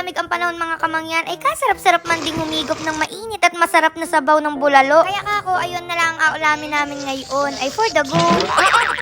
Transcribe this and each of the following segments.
malamig ang panahon mga kamangyan, ay kasarap-sarap man ding humigop ng mainit masarap na sabaw ng bulalo. Kaya kako, ayun na lang ang aulamin namin ngayon, ay for the go.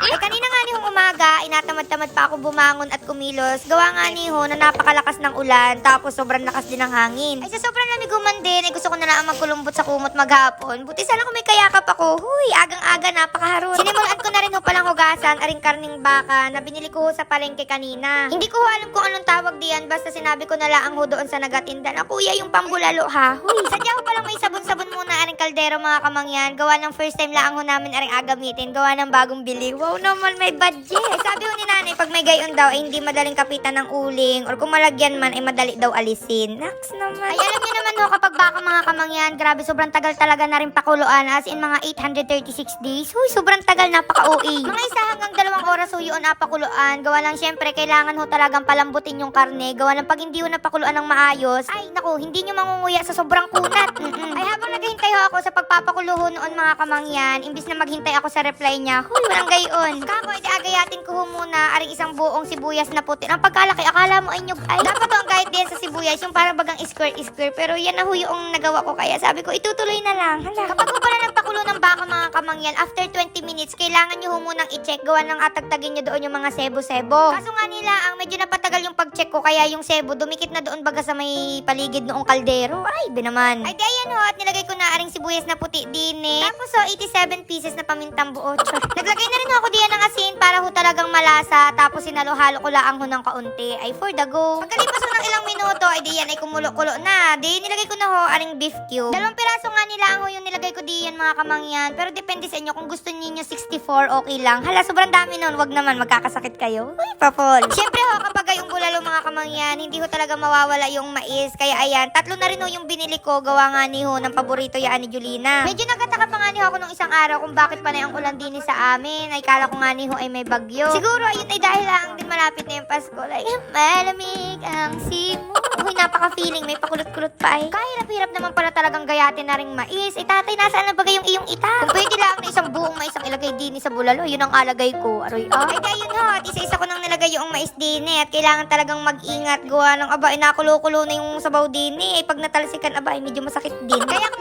Ay kanina nga nihong umaga, inatamad-tamad pa ako bumangon at kumilos. Gawa nga niho na napakalakas ng ulan, tapos sobrang lakas din ng hangin. Ay sa sobrang lamig man din, ay gusto ko na lang magkulumbot sa kumot maghapon. Buti sana kung may kayakap ako. Huy, agang-aga napakaharot. Sinimulan ko na rin ho palang hugasan, aring karning baka na binili ko sa palengke kanina. Hindi ko alam kung anong tawag diyan, basta sinabi ko na lang ho doon sa nagatinda na kuya yung pambulalo ha. Huy, sadya ko palang may sabon-sabon muna aring kaldero mga kamangyan. Gawa ng first time lang ho namin aring agamitin. Gawa ng bagong bili. Wow naman, may budget. Sabi ho ni nanay, pag may gayon daw, ay hindi madaling kapitan ng uling. Or kung malagyan man, ay madali daw alisin. Naks naman. Ay, alam niyo naman ho, kapag baka mga kamangyan, grabe, sobrang tagal talaga na rin pakuluan. As in, mga 836 days. Huy, sobrang tagal, napaka-OA. Mga isa hanggang dalawang oras ho yun napakuluan. Gawa lang, syempre, kailangan ho talagang palambutin yung karne. Gawa lang, pag hindi ho napakuluan ng maayos, ay, naku, hindi nyo mangunguya sa sobrang kunat. Mm-mm. Ay, habang naghihintay ho ako sa pagpapakulo ho noon mga kamangyan, imbis na maghintay ako sa reply niya, huy, walang gayon. Kako, edi agayatin ko muna, aring isang buong sibuyas na puti. Ang pagkalaki, akala mo ay nyug ay. Dapat ho ang kahit din sa sibuyas, yung para bagang square-square. Pero yan na ho yung nagawa ko, kaya sabi ko, itutuloy na lang. Hala. Kapag ho pala nagpakulo ng baka mga kamangyan, after 20 minutes, kailangan nyo ho munang i-check, gawa ng atagtagin nyo doon yung mga sebo-sebo. Kaso nga nila, ang medyo napatagal yung pag-check ko, kaya yung sebo, dumikit na doon baga sa may paligid noong kaldero. Ay, binaman. Ay, di ho, at nilagay ko na aring sibuyas na puti din eh. Tapos ho, 87 pieces na pamintang buo. Naglagay na rin ako diyan ng asin para ho talagang malasa. Tapos sinalo-halo ko lang ho ng kaunti. Ay, for the go. Pagkalipas ho ng ilang minuto, ay di yan ay kumulo-kulo na. Di nilagay ko na ho aring beef cube. Dalawang piraso nga nila ho yung nilagay ko diyan mga kamangyan. Pero depende sa inyo kung gusto niyo 64, okay lang. Hala, sobrang dami nun. Wag naman, magkakasakit kayo. Uy, papol. Siyempre ho, kapag yung bulalo mga kamangyan, hindi ho talaga mawawala yung mais. Kaya ayan, tatlo na rin ho yung binili ko. Gawa nga ni ho ng paborito yan ni Julina. Medyo nagtataka pa nga ni ho ako nung isang araw kung bakit pa na yung ulan din sa amin. Ay kala ko nga ni ho ay may bagyo. Siguro ayun ay dahil lang din malapit na yung Pasko. Like, malamig ang simo. Napaka-feeling. May pakulot-kulot pa ay. Kahirap-hirap naman pala talagang gayatin na ring mais. Eh, tatay, nasaan na ba yung iyong ita? Kung pwede lang na isang buong mais ang ilagay din sa bulalo, yun ang alagay ko. Aroy, ah. Ay, kaya yun ho. At isa-isa ko nang nilagay yung mais din eh. At kailangan talagang mag-ingat. Gawa ng aba, inakulo-kulo na yung sabaw din eh. Pag natalsikan, aba, ay medyo masakit din. Kaya ko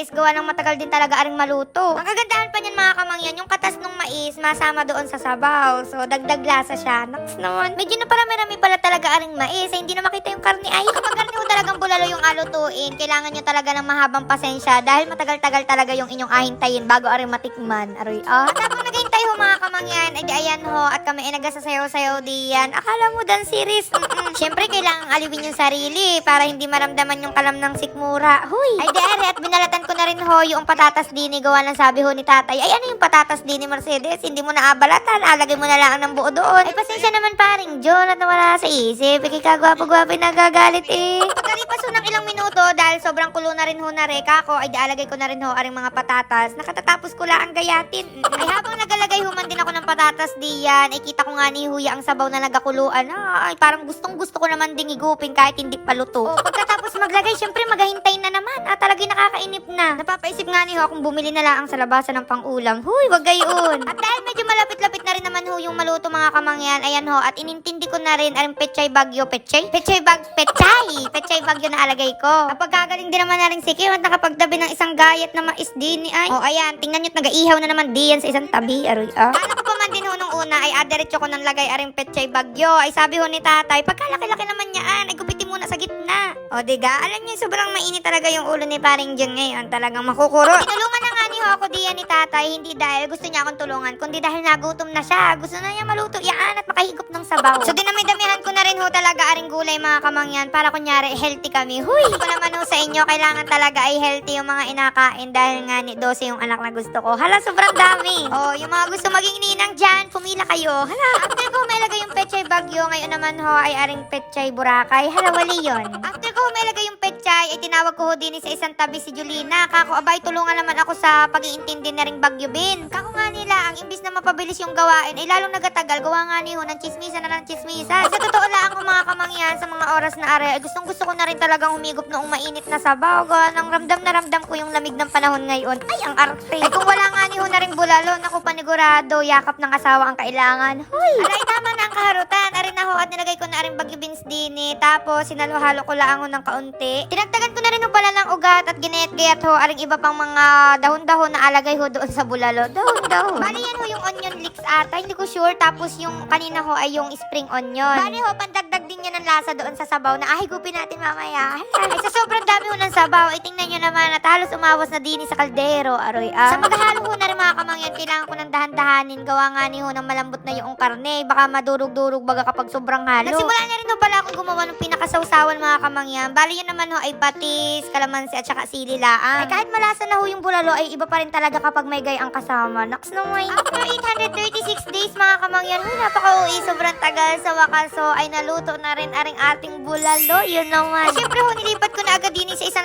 mais. Gawa ng matagal din talaga aring maluto. Ang kagandahan pa niyan mga kamangyan, yung katas ng mais, masama doon sa sabaw. So, dagdag lasa siya. Naks naman. Medyo na parami-rami pala talaga aring mais. Eh, hindi na makita yung karne. Ay, kapag karne ho talagang bulalo yung alutuin, kailangan nyo talaga ng mahabang pasensya dahil matagal-tagal talaga yung inyong ahintayin bago aring matikman. Aroy, ah. At ho mga kamangyan, ay di ayan ho, at kami ay nagasasayaw-sayaw diyan. Akala mo dan series. Siyempre, kailangan aliwin yung sarili para hindi maramdaman yung kalam ng sikmura. Huy! Ay di at binalatan ko na rin ho yung patatas dini gawa ng sabi ho ni tatay. Ay ano yung patatas dini Mercedes? Hindi mo na abalatan, alagay mo na lang ng buo doon. Ay pasensya naman paring John at nawala sa isip. Ikay kagwapo-gwapo nagagalit eh. Pagkalipas ho ng ilang minuto, dahil sobrang kulo na rin ho na reka ko, ay di alagay ko na rin ho aring mga patatas. Nakatatapos ko lang ang gayatin. Ay habang nagalagay human din ako ng patatas diyan, ay kita ko nga ni Huya ang sabaw na nagakuluan. Ay parang gustong gusto ko naman ding igupin kahit hindi pa luto. O, pagkatapos maglagay, syempre maghahintay na naman. Ah, talagang nakakainip na. Napapaisip nga ni Ho kung bumili na lang sa labasan ng pangulam. Huy, wag gayon. At dahil medyo malapit-lapit na rin naman ho yung maluto mga kamangyan, ayan ho, at inintindi ko na rin ang pechay bagyo, pechay? Pechay bag, pechay! Pechay bagyo na alagay ko. Kapag gagaling din naman na rin si Kim at nakapagdabi ng isang gayat na mais din ni ay. O ayan, tingnan nyo't nag-iihaw na naman diyan sa isang tabi. Aroy, ah. Kala ko man din ho nung una ay adiretso ko nang lagay aring pechay bagyo. Ay sabi ho ni tatay, pagkalaki-laki naman yan, ay gupitin muna sa gitna. O diga, alam niyo sobrang mainit talaga yung ulo ni paring John ngayon. Talagang makukuro. Tinulungan na nga ho ako diyan ni tatay, hindi dahil gusto niya akong tulungan, kundi dahil nagutom na siya. Gusto na niya maluto yaan at makahigop ng sabaw. So dinami-damihan ko na rin ho talaga aring gulay mga kamangyan para kunyari healthy kami. Huy! Ko naman ho sa inyo, kailangan talaga ay healthy yung mga inakain dahil nga ni 12 yung anak na gusto ko. Hala, sobrang dami. Oh, yung mga gusto maging ninang dyan, pumila kayo. Hala, after ko may lagay yung pechay bagyo, ngayon naman ho ay aring pechay burakay. Hala, wali yon. After ko may lagay yung pechay, ay tinawag ko ho din sa isang tabi si Julina. Kako, abay, tulungan naman ako sa pag-iintindi na ring bagyo bin. Kako nga nila, ang imbis na mapabilis yung gawain, ay lalong nagatagal, gawa nga niyo ng chismisa na ng chismisa. Sa totoo lang ang mga kamangyan sa mga oras na are, ay gustong gusto ko na rin talagang humigop noong mainit na sabaw. Gawa ng ramdam na ramdam ko yung lamig ng panahon ngayon. Ay, ang arte. Ay, kung wala nga niyo na rin bulalo, naku panigurado, yakap ng asawa ang kailangan. Hoy! Alay, tama na ang kaharutan. Arin ako at nilagay ko na rin bagyo beans din eh. Tapos, sinalo-halo ko lang ng kaunti. Tinagdagan ko na rin ho pala ng ugat at ginayat-gayat ho. Aring iba pang mga dahon-dahon na alagay ho doon sa bulalo. Dahon-dahon. Bali yan ho yung onion leeks ata. Hindi ko sure. Tapos yung kanina ho ay yung spring onion. Bali ho, pandagdag din yan ng lasa doon sa sabaw na ahigupin natin mamaya. Ay, sa sobrang dami ho ng sabaw, ay tingnan nyo naman at halos umawas na din sa kaldero. Aroy ah. Sa maghahalo ho na rin mga kamangyan, kailangan ko ng dahan-dahanin. Gawa nga ni ho ng malambot na yung karne. Baka madurog-durog baga kapag sobrang halo. Nagsimula na rin ho pala akong gumawa ng pinakasawsawan mga kamangyan. Bali yun naman ho ay patis, kalamansi at saka sili laang. Ay kahit malasa na ho yung bulalo ay iba pa rin talaga kapag may gayang kasama. Naks na may. After 836 days mga kamangyan, huy, napaka-uwi, sobrang tagal sa wakas. So ay naluto na rin aring ating bulalo. Yun naman. Ay, syempre ho, nilipat ko na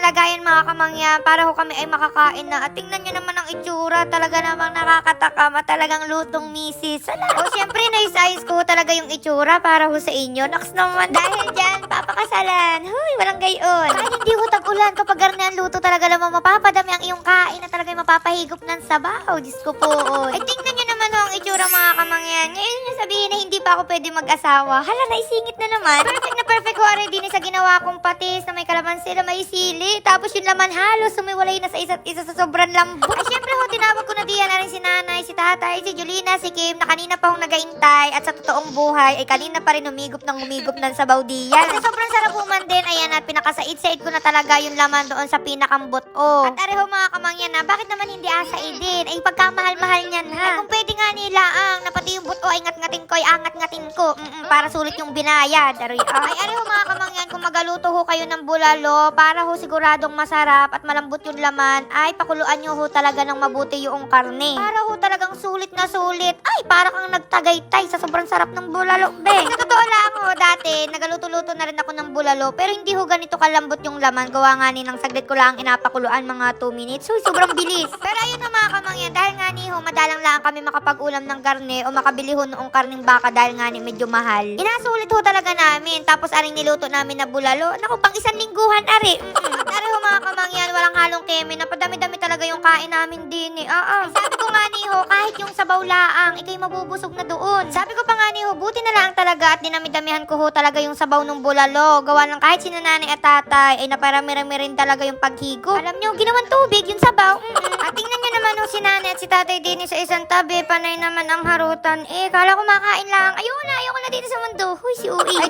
agad din sa isang lagayan mga kamangyan para ho kami ay makakain na. At tingnan nyo naman ang itsura. Talaga namang nakakatakam at talagang lutong misis. Sala. O syempre, nais-ayos ko talaga yung itsura para ho sa inyo. Naks naman. Dahil dyan, papakasalan. Huy, walang gayon. Kahit hindi ho tag-ulan, kapag ganyan luto talaga naman mapapadami ang iyong kain na talaga mapapahigop ng sabaw. Diyos ko po. Ay, tingnan nyo naman ho ang itsura mga kamangyan. Ngayon nyo sabihin na hindi pa ako pwede mag-asawa. Hala, naisingit na naman. Perfect perfect ho already din sa ginawa kong patis na may kalamansi na may sili. Tapos yung laman halos sumiwalay na sa isa't isa sa sobrang lambot. Ay, syempre ho, tinawag ko na diyan na rin si nanay, si tatay, si Julina, si Kim, na kanina pa hong nagaintay at sa totoong buhay ay kanina pa rin humigop ng humigop ng sabaw diyan. Sa sobrang sarap human din, ayan at pinakasaid-said ko na talaga yung laman doon sa pinakambot o. At areho mga kamangyan na, bakit naman hindi asaid din? Ay pagkamahal-mahal niyan ha. Ay, kung pwede nga nila ang napati yung buto ay ngat-ngatin ko, ay angat-ngatin ko. Mm-mm, para sulit yung binayad. Aroy. Ay areho mga kamangyan, kung magaluto ho kayo ng bulalo, para ho siguradong masarap at malambot yung laman, ay pakuluan nyo ho talaga ng mabuti yung karne. Para ho talagang sulit na sulit. Ay, para kang nagtagaytay sa sobrang sarap ng bulalo. Be, sa totoo lang ho, dati, nagaluto-luto na rin ako ng bulalo, pero hindi ho ganito kalambot yung laman. Gawa nga ni ng saglit ko lang inapakuluan mga 2 minutes. Uy, sobrang bilis. Pero ayun na mga kamangyan, dahil nga ni ho, madalang lang kami makapag-ulam ng karne o makabili ho noong karning baka dahil nga ni medyo mahal. Inasulit ho talaga namin. Tapos aring niluto namin na bulalo. Naku, pang isang lingguhan, ari. Mm-mm. Ari mga kamangyan, walang halong keme. Napadami-dami talaga yung kain namin din eh. Ah. Sabi ko nga ni ho, kahit yung sabaw laang, ikay mabubusog na doon. Sabi ko pa nga ni ho, buti na lang talaga at dinami-damihan ko ho talaga yung sabaw ng bulalo. Gawa ng kahit sino nanay at tatay, ay naparami-rami rin talaga yung paghigo. Alam nyo, ginawan tubig yung sabaw. Mm-mm. At tingnan nyo naman ho, si nanay at si tatay din sa isang tabi, panay naman ang harutan. Eh, kala ko makain lang. Ayoko na, ayoko na dito sa mundo. Huy, si Ui. Ay,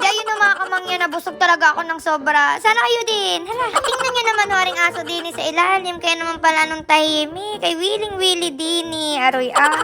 dahil yun nabusog talaga ako ng sobra. Sana kayo din. Hala. Tingnan nyo naman ho, aring aso din sa ilalim. Kaya naman pala nung tahimik. Kay Willing Willy Dini. Aroy, ah.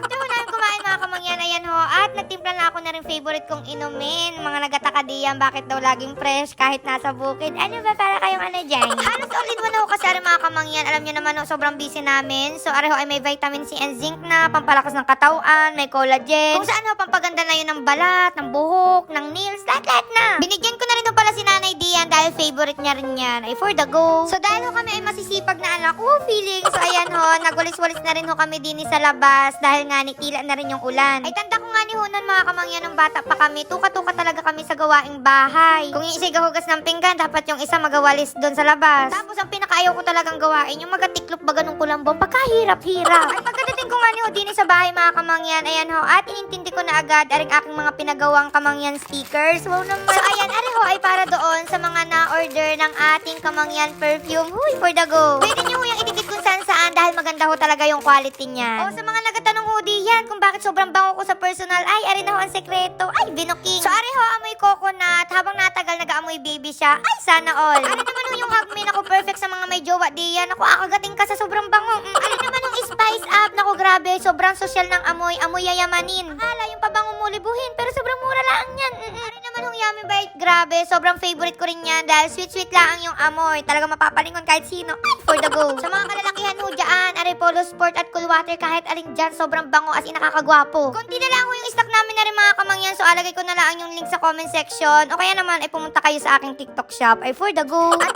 At nagtimpla na ako na rin favorite kong inumin. Mga nagataka diyan, bakit daw laging fresh kahit nasa bukid. Ano ba para kayong ano dyan? Halos all in one ako kasi mga kamangyan. Alam nyo naman ho, sobrang busy namin. So, areho ay may vitamin C and zinc na, pampalakas ng katawan, may collagen. Kung saan ho, pampaganda na yun ng balat, ng buhok, ng nails, lahat-lahat na. Binigyan ko na rin pala si Nanay Dian dahil favorite niya rin yan. Ay, for the go. So, dahil ho kami ay masisipag na anak ko, feeling. So, ayan ho, nagulis-walis na rin ho kami din sa labas dahil nga ni na rin yung ulan. Ay, tanda nga ni ho nun mga kamangyan ng bata pa kami. Tuka-tuka talaga kami sa gawaing bahay. Kung yung isa gahugas ng pinggan, dapat yung isa magawalis doon sa labas. Tapos, ang pinakaayaw ko talagang gawain, yung magatiklop ba ganun kulambong, pagkahirap-hirap. Ay, pagkadating ko nga ni ho din sa bahay mga kamangyan, ayan ho, at inintindi ko na agad aring aking mga pinagawang kamangyan stickers. Wow naman. So, ayan, ari ho, ay para doon sa mga na-order ng ating kamangyan perfume. Huy, for the go. Pwede nyo ho yung idikit kung saan saan dahil maganda ho talaga yung quality niya. O, sa mga nagatanong ho diyan kung bakit sobrang bango ko sa personal, ay, ari na ho ang sekreto. Ay, binuking. So, ari ho, amoy coconut. Habang natagal, nag-aamoy baby siya. Ay, sana all. Ari naman ho yung hugmin ako perfect sa mga may jowa diyan. Ako, akagating ka sa sobrang bango. Mm, ari naman yung spice up. Naku, grabe. Sobrang sosyal ng amoy. Amoy yayamanin. Akala yung pabango mo libuhin, pero sobrang mura lang yan. Mm, yung yummy bite grabe, sobrang favorite ko rin yan dahil sweet-sweet lang yung amoy. Talaga mapapalingon kahit sino. For the go. Sa mga kalalakihan ho dyan, Are Polo Sport at Cool Water, kahit aling dyan, sobrang bango as in. Konti na lang ho yung stock namin na rin mga kamangyan, so alagay ko na lang yung link sa comment section. O kaya naman, ay pumunta kayo sa aking TikTok shop. Ay, for the go. At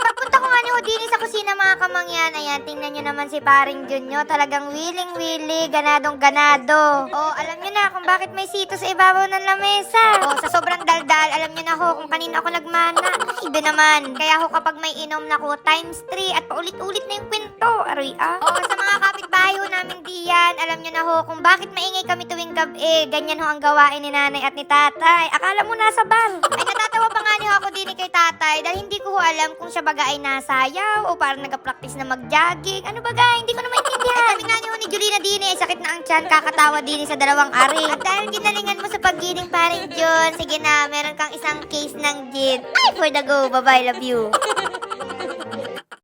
nga ni Houdini sa kusina mga kamangyan, ayan, tingnan nyo naman si paring Junyo. Talagang willing-willy, ganadong-ganado. O, alam nyo na kung bakit may sito sa ibabaw ng lamesa. O, sa sobrang daldal, alam nyo na ho kung kanino ako nagmana. Iba naman. Kaya ho kapag may inom na ko, times 3 at paulit-ulit na yung kwento. Aroy ah. O, sa mga kapitbahay ho namin diyan, alam nyo na ho kung bakit maingay kami tuwing gabi. Ganyan ho ang gawain ni nanay at ni tatay. Akala mo nasa bar. Ay, natatawa pa nga ni tatay dahil hindi ko alam kung siya baga ay nasayaw o parang nag-practice na mag-jogging. Ano baga, hindi ko na maintindihan. Sabi nga ni ho ni Julina Dini, ay sakit na ang tiyan, kakatawa din sa dalawang ari. At dahil ginalingan mo sa paggiling paring John, sige na, meron kang isang case ng gin. Ay, for the go, bye-bye, love you.